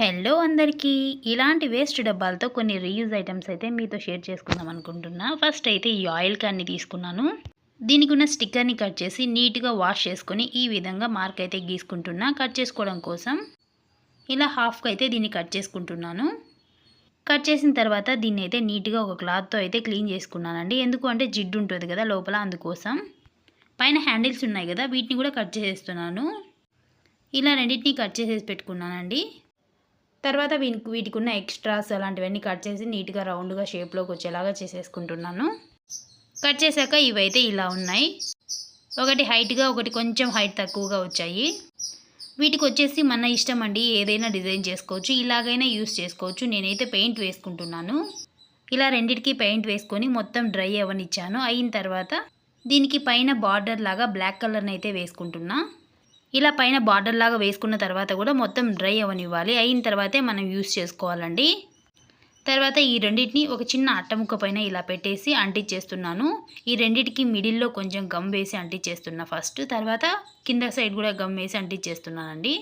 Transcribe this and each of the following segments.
Hello అందరికీ. ఇలాంటి waste డబ్బాలతో కొన్ని రీయూజ్ ఐటమ్స్ అయితే మీతో షేర్ చేసుకుందాం అనుకుంటున్నా. ఫస్ట్ అయితే ఈ ఆయిల్ క్యాన్ని తీసుకున్నాను. దీనికి ఉన్న స్టిక్కర్ని కట్ చేసి నీట్గా వాష్ చేసుకొని ఈ విధంగా మార్క్ అయితే గీసుకుంటున్నా. కట్ చేసుకోవడం కోసం ఇలా హాఫ్కి అయితే దీన్ని కట్ చేసుకుంటున్నాను. కట్ చేసిన తర్వాత దీన్ని అయితే నీట్గా ఒక క్లాత్తో అయితే క్లీన్ చేసుకున్నానండి. ఎందుకు అంటే జిడ్డు ఉంటుంది కదా లోపల అందుకోసం. పైన హ్యాండిల్స్ ఉన్నాయి కదా వీటిని కూడా కట్ చేసేస్తున్నాను. ఇలా రెండింటిని కట్ చేసేసి పెట్టుకున్నానండి. తర్వాత వీటికి వీటికి ఉన్న ఎక్స్ట్రాస్ అలాంటివన్నీ కట్ చేసి నీట్గా రౌండ్గా షేప్లోకి వచ్చేలాగా చేసేసుకుంటున్నాను. కట్ చేశాక ఇవైతే ఇలా ఉన్నాయి. ఒకటి హైట్గా ఒకటి కొంచెం హైట్ తక్కువగా వచ్చాయి. వీటికి వచ్చేసి మన ఇష్టం అండి ఏదైనా డిజైన్ చేసుకోవచ్చు ఇలాగైనా యూస్ చేసుకోవచ్చు. నేనైతే పెయింట్ వేసుకుంటున్నాను. ఇలా రెండిటికి పెయింట్ వేసుకొని మొత్తం డ్రై అవ్వనిచ్చాను. అయిన తర్వాత దీనికి పైన బార్డర్ లాగా బ్లాక్ కలర్ని అయితే వేసుకుంటున్నా. ఇలా పైన బార్డర్ లాగా వేసుకున్న తర్వాత కూడా మొత్తం డ్రై అవనివ్వాలి. అయిన తర్వాతే మనం యూస్ చేసుకోవాలండి. తర్వాత ఈ రెండింటిని ఒక చిన్న అట్టముక్క పైన ఇలా పెట్టేసి అంటించేస్తున్నాను ఈ రెండింటికి మిడిల్లో కొంచెం గమ్ వేసి అంటించేస్తున్నా ఫస్ట్ తర్వాత కింద సైడ్ కూడా గమ్ వేసి అంటించేస్తున్నానండి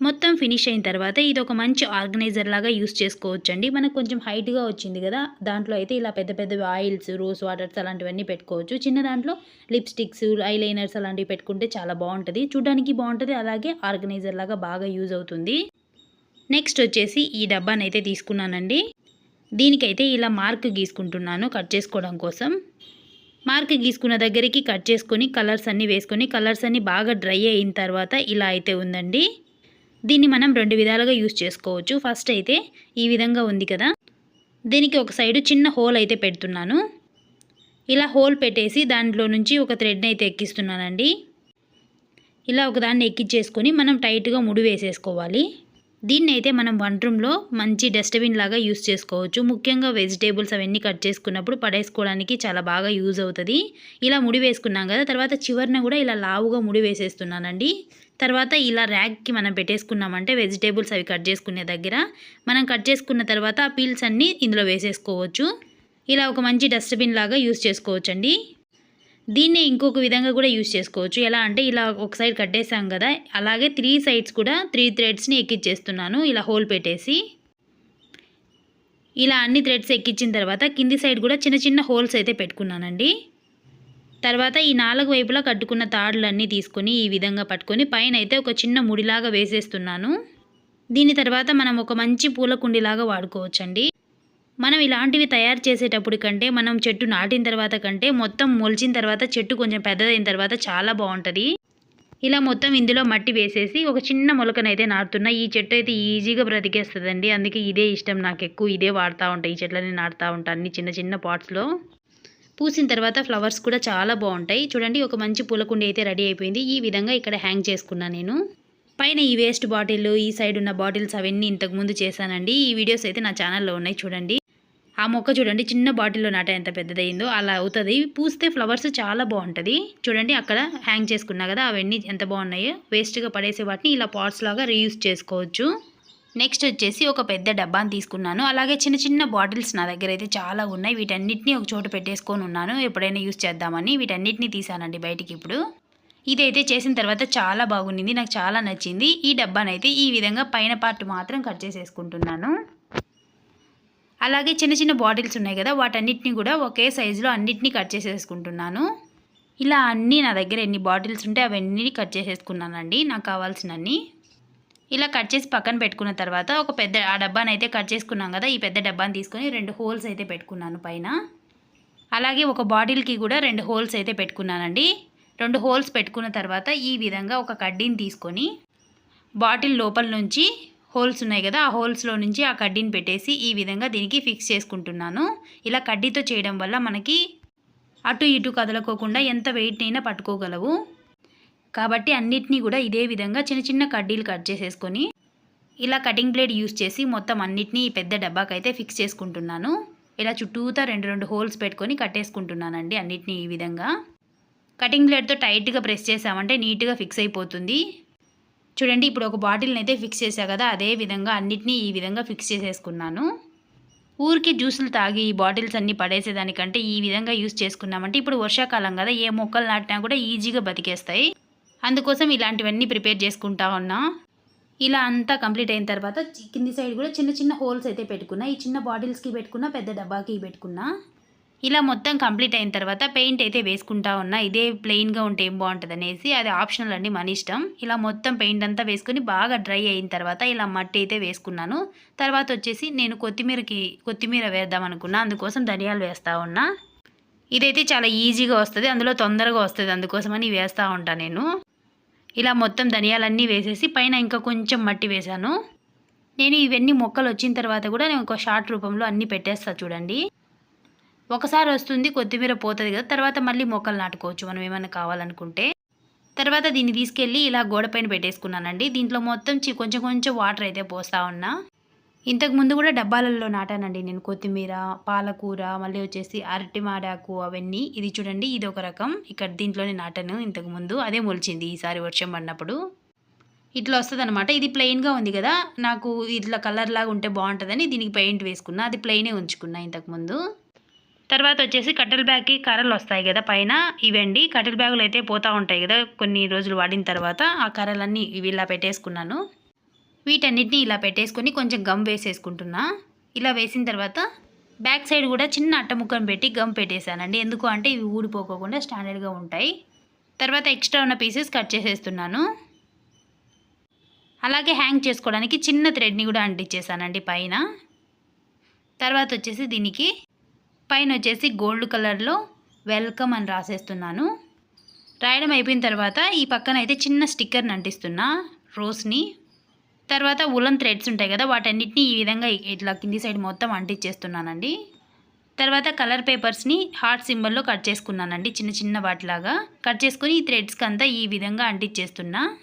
మొత్తం ఫినిష్ అయిన తర్వాత ఇది ఒక మంచి ఆర్గనైజర్ లాగా యూస్ చేసుకోవచ్చు అండి మనకు కొంచెం హైట్గా వచ్చింది కదా దాంట్లో అయితే ఇలా పెద్ద పెద్ద ఆయిల్స్ రోజ్ వాటర్స్ అలాంటివన్నీ పెట్టుకోవచ్చు. చిన్న దాంట్లో లిప్స్టిక్స్ ఐలైనర్స్ అలాంటివి పెట్టుకుంటే చాలా బాగుంటుంది. చూడడానికి బాగుంటుంది అలాగే ఆర్గనైజర్ లాగా బాగా యూజ్ అవుతుంది. నెక్స్ట్ వచ్చేసి ఈ డబ్బానైతే తీసుకున్నానండి. దీనికైతే ఇలా మార్క్ గీసుకుంటున్నాను కట్ చేసుకోవడం కోసం. మార్క్ గీసుకున్న దగ్గరికి కట్ చేసుకొని కలర్స్ అన్నీ వేసుకొని కలర్స్ అన్నీ బాగా డ్రై అయిన తర్వాత ఇలా అయితే ఉందండి. దీన్ని మనం రెండు విధాలుగా యూస్ చేసుకోవచ్చు. ఫస్ట్ అయితే ఈ విధంగా ఉంది కదా. దీనికి ఒక సైడు చిన్న హోల్ అయితే పెడుతున్నాను. ఇలా హోల్ పెట్టేసి దాంట్లో నుంచి ఒక థ్రెడ్ని అయితే ఎక్కిస్తున్నానండి. ఇలా ఒకదాన్ని ఎక్కించేసుకొని మనం టైట్గా ముడి వేసేసుకోవాలి. దీన్ని అయితే మనం వన్ రూమ్లో మంచి డస్ట్బిన్ లాగా యూస్ చేసుకోవచ్చు. ముఖ్యంగా వెజిటేబుల్స్ అవన్నీ కట్ చేసుకున్నప్పుడు పడేసుకోవడానికి చాలా బాగా యూజ్ అవుతుంది. ఇలా ముడి వేసుకున్నాం కదా తర్వాత చివరిన కూడా ఇలా లావుగా ముడి వేసేస్తున్నానండి. తర్వాత ఇలా ర్యాక్కి మనం పెట్టేసుకున్నామంటే వెజిటేబుల్స్ అవి కట్ చేసుకునే దగ్గర మనం కట్ చేసుకున్న తర్వాత ఆ పీల్స్ అన్నీ ఇందులో వేసేసుకోవచ్చు. ఇలా ఒక మంచి డస్ట్బిన్ లాగా యూస్ చేసుకోవచ్చండి. దీన్ని ఇంకొక విధంగా కూడా యూస్ చేసుకోవచ్చు. ఎలా అంటే ఇలా ఒక సైడ్ కట్టేసాం కదా అలాగే త్రీ సైడ్స్ కూడా త్రీ థ్రెడ్స్ని ఎక్కిచ్చేస్తున్నాను. ఇలా హోల్ పెట్టేసి ఇలా అన్ని థ్రెడ్స్ ఎక్కించిన తర్వాత కింది సైడ్ కూడా చిన్న చిన్న హోల్స్ అయితే పెట్టుకున్నానండి. తర్వాత ఈ నాలుగు వైపులా కట్టుకున్న తాడులన్నీ తీసుకొని ఈ విధంగా పట్టుకొని పైన అయితే ఒక చిన్న ముడిలాగా వేసేస్తున్నాను. దీని తర్వాత మనం ఒక మంచి పూల కుండిలాగా వాడుకోవచ్చండి. మనం ఇలాంటివి తయారు చేసేటప్పుడు కంటే మనం చెట్టు నాటిన తర్వాత కంటే మొత్తం మొలిచిన తర్వాత చెట్టు కొంచెం పెద్దదైన తర్వాత చాలా బాగుంటుంది. ఇలా మొత్తం ఇందులో మట్టి వేసేసి ఒక చిన్న మొలకనైతే నాటుతున్నా. ఈ చెట్టు అయితే ఈజీగా బ్రతికేస్తుందండి. అందుకే ఇదే ఇష్టం నాకు ఎక్కువ ఇదే వాడుతూ ఉంటాయి ఈ చెట్లని నాటుతూ ఉంటాను అన్ని చిన్న చిన్న పాట్స్లో పూసిన తర్వాత ఫ్లవర్స్ కూడా చాలా బాగుంటాయి. చూడండి ఒక మంచి పూలకుండి అయితే రెడీ అయిపోయింది. ఈ విధంగా ఇక్కడ హ్యాంగ్ చేసుకున్నా నేను. పైన ఈ వేస్ట్ బాటిల్ ఈ సైడ్ ఉన్న బాటిల్స్ అవన్నీ ఇంతకుముందు చేశానండి. ఈ వీడియోస్ అయితే నా ఛానల్లో ఉన్నాయి. చూడండి. ఆ మొక్క చూడండి చిన్న బాటిల్లో నాట ఎంత పెద్దదైందో అలా అవుతుంది. పూస్తే ఫ్లవర్స్ చాలా బాగుంటుంది. చూడండి అక్కడ హ్యాంగ్ చేసుకున్నా కదా అవన్నీ ఎంత బాగున్నాయో వేస్ట్గా పడేసే వాటిని ఇలా పాట్స్ లాగా రీయూస్ చేసుకోవచ్చు. నెక్స్ట్ వచ్చేసి ఒక పెద్ద డబ్బాని తీసుకున్నాను. అలాగే చిన్న చిన్న బాటిల్స్ నా దగ్గర అయితే చాలా ఉన్నాయి. వీటన్నిటిని ఒక చోట పెట్టేసుకొని ఉన్నాను. ఎప్పుడైనా యూస్ చేద్దామని వీటన్నిటిని తీసానండి బయటికి ఇప్పుడు. ఇదైతే చేసిన తర్వాత చాలా బాగుండింది. నాకు చాలా నచ్చింది. ఈ డబ్బానైతే ఈ విధంగా పైన పార్ట్ మాత్రం కట్ చేసేసుకుంటున్నాను. అలాగే చిన్న చిన్న బాటిల్స్ ఉన్నాయి కదా వాటన్నిటిని కూడా ఒకే సైజులో అన్నిటినీ కట్ చేసేసుకుంటున్నాను. ఇలా అన్నీ నా దగ్గర ఎన్ని బాటిల్స్ ఉంటే అవన్నీ కట్ చేసేసుకున్నానండి నాకు కావాల్సినన్ని. ఇలా కట్ చేసి పక్కన పెట్టుకున్న తర్వాత ఒక పెద్ద ఆ డబ్బాని అయితే కట్ చేసుకున్నాం కదా ఈ పెద్ద డబ్బాని తీసుకొని రెండు హోల్స్ అయితే పెట్టుకున్నాను పైన. అలాగే ఒక బాటిల్కి కూడా రెండు హోల్స్ అయితే పెట్టుకున్నానండి. రెండు హోల్స్ పెట్టుకున్న తర్వాత ఈ విధంగా ఒక కడ్డీని తీసుకొని బాటిల్ లోపల నుంచి హోల్స్ ఉన్నాయి కదా ఆ హోల్స్లో నుంచి ఆ కడ్డీని పెట్టేసి ఈ విధంగా దీనికి ఫిక్స్ చేసుకుంటున్నాను. ఇలా కడ్డీతో చేయడం వల్ల మనకి అటు ఇటు కదలకోకుండా ఎంత వెయిట్నైనా అయినా పట్టుకోగలవు. కాబట్టి అన్నిటినీ కూడా ఇదే విధంగా చిన్న చిన్న కడ్డీలు కట్ చేసేసుకొని ఇలా కటింగ్ బ్లేడ్ యూస్ చేసి మొత్తం అన్నిటినీ ఈ పెద్ద డబ్బాకైతే ఫిక్స్ చేసుకుంటున్నాను. ఇలా చుట్టూతా రెండు రెండు హోల్స్ పెట్టుకొని కట్టేసుకుంటున్నానండి అన్నిటినీ ఈ విధంగా. కటింగ్ బ్లేడ్తో టైట్గా ప్రెస్ చేసామంటే నీట్గా ఫిక్స్ అయిపోతుంది. చూడండి ఇప్పుడు ఒక బాటిల్ని అయితే ఫిక్స్ చేసా కదా అదే విధంగా అన్నిటినీ ఈ విధంగా ఫిక్స్ చేసేసుకున్నాను. ఊరికి జ్యూసులు తాగి ఈ బాటిల్స్ అన్నీ పడేసేదానికంటే ఈ విధంగా యూస్ చేసుకున్నామంటే ఇప్పుడు వర్షాకాలం కదా ఏ మొక్కలు నాటినా కూడా ఈజీగా బతికేస్తాయి. అందుకోసం ఇలాంటివన్నీ ప్రిపేర్ చేసుకుంటా ఉన్నా. ఇలా అంతా కంప్లీట్ అయిన తర్వాత కింది సైడ్ కూడా చిన్న చిన్న హోల్స్ అయితే పెట్టుకున్నా ఈ చిన్న బాటిల్స్కి పెట్టుకున్నా పెద్ద డబ్బాకి పెట్టుకున్నా. ఇలా మొత్తం కంప్లీట్ అయిన తర్వాత పెయింట్ అయితే వేసుకుంటా ఉన్నా. ఇదే ప్లెయిన్గా ఉంటే ఏం బాగుంటుంది అనేసి అది ఆప్షనల్ అండి మన ఇష్టం. ఇలా మొత్తం పెయింట్ అంతా వేసుకొని బాగా డ్రై అయిన తర్వాత ఇలా మట్టి అయితే వేసుకున్నాను. తర్వాత వచ్చేసి నేను కొత్తిమీరకి కొత్తిమీర వేద్దాం అనుకున్నా. అందుకోసం ధనియాలు వేస్తూ ఉన్నా. ఇదైతే చాలా ఈజీగా వస్తుంది. అందులో తొందరగా వస్తుంది. అందుకోసమని వేస్తూ ఉంటాను నేను. ఇలా మొత్తం ధనియాలన్నీ వేసేసి పైన ఇంకా కొంచెం మట్టి వేశాను. నేను ఇవన్నీ మొక్కలు వచ్చిన తర్వాత కూడా నేను ఒక షార్ట్ రూపంలో అన్నీ పెట్టేస్తా చూడండి. ఒకసారి వస్తుంది కొత్తిమీర పోతుంది కదా తర్వాత మళ్ళీ మొక్కలు నాటుకోవచ్చు మనం ఏమైనా కావాలనుకుంటే. తర్వాత దీన్ని తీసుకెళ్ళి ఇలా గోడపైన పెట్టేసుకున్నానండి. దీంట్లో మొత్తం చి- కొంచెం కొంచెం వాటర్ అయితే పోస్తా ఉన్నా. ఇంతకు ముందు కూడా డబ్బాలలో నాటానండి నేను కొత్తిమీర పాలకూర మళ్ళీ వచ్చేసి అరటి మాడాకు అవన్నీ. ఇది చూడండి ఇది ఒక రకం. ఇక్కడ దీంట్లోనే నాటాను ఇంతకు ముందు. అదే మొలిచింది ఈసారి వర్షం పడినప్పుడు. ఇట్లా వస్తుంది అనమాట ఇది ప్లెయిన్గా ఉంది కదా నాకు ఇట్లా కలర్ లాగా ఉంటే బాగుంటుందని దీనికి పెయింట్ వేసుకున్నా. అది ప్లెయినే ఉంచుకున్నా ఇంతకుముందు తర్వాత వచ్చేసి కట్టెల బ్యాగ్కి కర్రలు వస్తాయి కదా పైన. ఇవండి. కట్టెల బ్యాగులు అయితే పోతూ ఉంటాయి కదా కొన్ని రోజులు వాడిన తర్వాత. ఆ కర్రలన్నీ ఇవి ఇలా పెట్టేసుకున్నాను. వీటన్నిటిని ఇలా పెట్టేసుకొని కొంచెం గమ్ వేసేసుకుంటున్నా. ఇలా వేసిన తర్వాత బ్యాక్ సైడ్ కూడా చిన్న అట్టముక్కను పెట్టి గమ్ పెట్టేశానండి. ఎందుకు అంటే ఇవి ఊడిపోకోకుండా స్టాండర్డ్గా ఉంటాయి. తర్వాత ఎక్స్ట్రా ఉన్న పీసెస్ కట్ చేసేస్తున్నాను. అలాగే హ్యాంగ్ చేసుకోవడానికి చిన్న థ్రెడ్ని కూడా అంటించేసానండి పైన. తర్వాత వచ్చేసి దీనికి పైన వచ్చేసి గోల్డ్ కలర్లో వెల్కమ్ అని రాసేస్తున్నాను. రాయడం అయిపోయిన తర్వాత ఈ పక్కన అయితే చిన్న స్టిక్కర్ని అంటిస్తున్నా రోస్ని. తర్వాత ఉలన్ థ్రెడ్స్ ఉంటాయి కదా వాటన్నిటిని ఈ విధంగా ఇట్లా కింది సైడ్ మొత్తం అంటించేస్తున్నానండి. తర్వాత కలర్ పేపర్స్ని హార్ట్ సింబల్లో కట్ చేసుకున్నానండి చిన్న చిన్న వాటిలాగా. కట్ చేసుకుని ఈ థ్రెడ్స్కి అంతా ఈ విధంగా అంటించేస్తున్నా.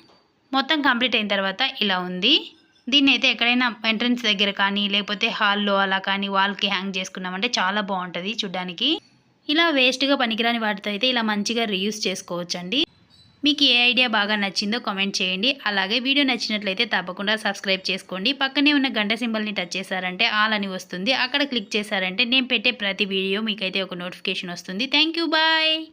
మొత్తం కంప్లీట్ అయిన తర్వాత ఇలా ఉంది. దీన్ని అయితే ఎక్కడైనా ఎంట్రన్స్ దగ్గర కానీ లేకపోతే హాల్లో అలా కానీ వాల్కి హ్యాంగ్ చేసుకున్నామంటే చాలా బాగుంటుంది చూడ్డానికి. ఇలా వేస్ట్గా పనికిరాని వాటితో అయితే ఇలా మంచిగా రీయూస్ చేసుకోవచ్చండి. మీకు ఏ ఐడియా బాగా నచ్చిందో కామెంట్ చేయండి. అలాగే వీడియో నచ్చినట్లయితే తప్పకుండా సబ్స్క్రైబ్ చేసుకోండి. పక్కనే ఉన్న గంట సింబల్ని టచ్ చేశారంటే ఆల్ అని వస్తుంది. అక్కడ క్లిక్ చేశారంటే నేను పెట్టే ప్రతి వీడియో మీకైతే ఒక నోటిఫికేషన్ వస్తుంది. Thank you bye.